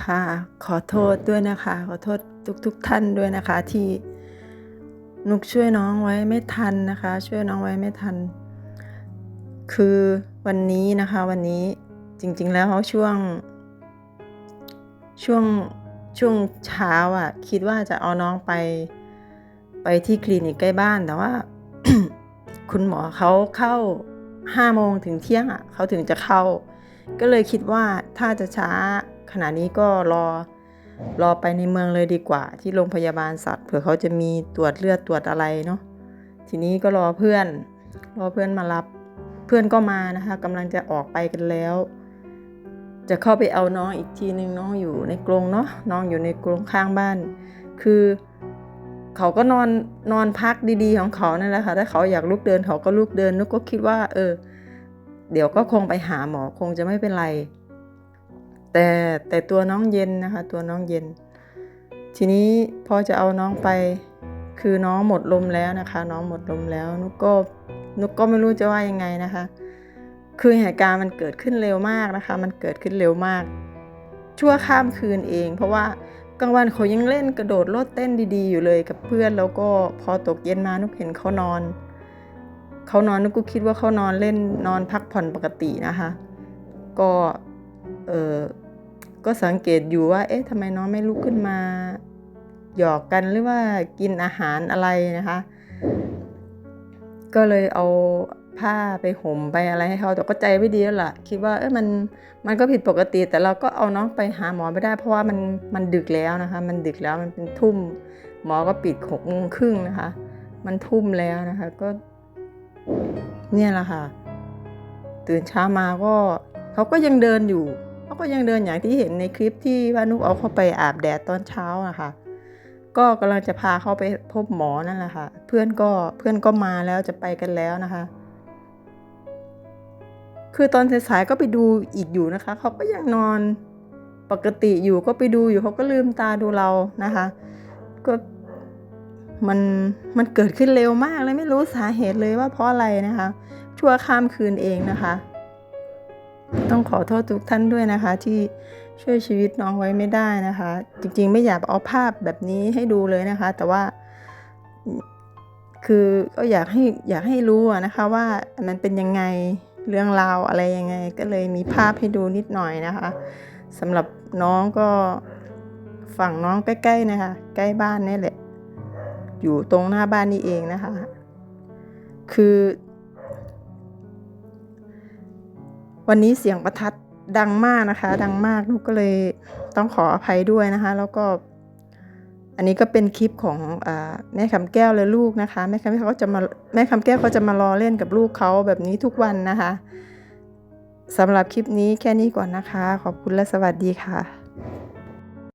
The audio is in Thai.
ค่ะ ขอโทษด้วยนะคะ ขอโทษทุกๆทท่านด้วยนะคะ ที่นุกช่วยน้องไว้ไม่ทันนะคะ ช่วยน้องไว้ไม่ทัน คือวันนี้นะคะ วันนี้จริง ๆ แล้วช่วง ช่วงช่วงเช้าอะ คิดว่าจะเอาน้องไป ไปที่คลินิกใกล้บ้านแต่ว่า คุณหมอเขาเข้าห้าโมงถึงเที่ยงอะเขาถึงจะเข้า ก็เลยคิดว่าถ้าจะช้า ขณะนี้ก็รอรอไปในเมืองเลยดีกว่า ที่โรงพยาบาลสัตว์เผื่อเขาจะมีตรวจเลือดตรวจอะไรเนาะทีนี้ก็รอเพื่อน รอเพื่อนมารับเพื่อนก็มานะคะกำลังจะออกไปกันแล้ว จะเข้าไปเอาน้องอีกทีนึงน้องอยู่ในกรงเนาะน้องอยู่ในกรงข้างบ้าน คือเขาก็นอนนอนพักดีๆของเขานั่นแหละค่ะถ้าเขาอยากลุกเดินเขาก็ลุกเดินนุกก็คิดว่า เออ เดี๋ยวก็คงไปหาหมอคงจะไม่เป็นไร แต่แต่ตัวน้องเย็นนะคะ ตัวน้องเย็น ทีนี้พอจะเอาน้องไป คือน้องหมดลมแล้วนะคะ น้องหมดลมแล้ว นุกก็นุกก็ไม่รู้จะว่ายังไงนะคะ คือเหตุการณ์มันเกิดขึ้นเร็วมากนะคะ มันเกิดขึ้นเร็วมาก ชั่วข้ามคืนเอง เพราะว่ากลางวันเขายังเล่นกระโดดโลดเต้นดีๆ อยู่เลยกับเพื่อนแล้วก็พอตกเย็นมานุกเห็นเขานอนเขานอนนุกก็คิดว่าเขานอนเล่นนอนพักผ่อนปกตินะคะ ก็เออ ก็สังเกตอยู่ว่า เอ๊ะทำไมน้องไม่ลุกขึ้นมาหยอกกันหรือว่ากินอาหารอะไรนะคะ ก็เลยเอาผ้าไปห่มไปอะไรให้เขาแต่ก็ใจไม่ดีแล้วล่ะ คิดว่าเออมันมันก็ผิดปกติ แต่เราก็เอาน้องไปหาหมอไม่ได้ เพราะว่ามันมันดึกแล้วนะคะ มันดึกแล้วมันเป็นทุ่ม หมอก็ปิดหกโมงครึ่งนะคะ มันทุ่มแล้วนะคะก็ เนี่ยแหละค่ะ ตื่นเช้ามาก็เขาก็ยังเดินอยู่ เขาก็ยังเดินอย่างที่เห็นในคลิปที่ว่านุกเอาเข้าไปอาบแดดตอนเช้าอะค่ะก็กำลังจะพาเขาไปพบหมอนั่นแหละค่ะ เพื่อนก็เพื่อนก็มาแล้วจะไปกันแล้วนะคะ คือตอนสายๆก็ไปดูอีกอยู่นะคะ เขาก็ยังนอนปกติอยู่ก็ไปดูอยู่เขาก็ลืมตาดูเรานะคะ ก็มันมันเกิดขึ้นเร็วมากเลยไม่รู้สาเหตุเลยว่าเพราะอะไรนะคะ ชั่วข้ามคืนเองนะคะ ต้องขอโทษทุกท่านด้วยนะคะที่ช่วยชีวิตน้องไว้ไม่ได้นะคะ จริงๆ ไม่อยากเอาภาพแบบนี้ให้ดูเลยนะคะ แต่ว่าคือก็อยากให้อยากให้รู้นะคะว่ามันเป็นยังไงเรื่องราวอะไรยังไง ก็เลยมีภาพให้ดูนิดหน่อยนะคะสำหรับน้องก็ฝั่งน้องใกล้ๆนะคะ ใกล้บ้านนี่แหละ อยู่ตรงหน้าบ้านนี่เองนะคะ คือ วันนี้เสียงประทัดดังมากนะคะ ดังมากนุกก็เลยต้องขออภัยด้วยนะคะ แล้วก็ อันนี้ก็เป็นคลิปของอแม่คำแก้วและลูกนะคะ แม่คำแก้วเขาจะมาแม่คำแก้วเขาจะมารอเล่นกับลูกเขาแบบนี้ทุกวันนะคะสำหรับคลิปนี้แค่นี้ก่อนนะคะ ขอบคุณและสวัสดีค่ะ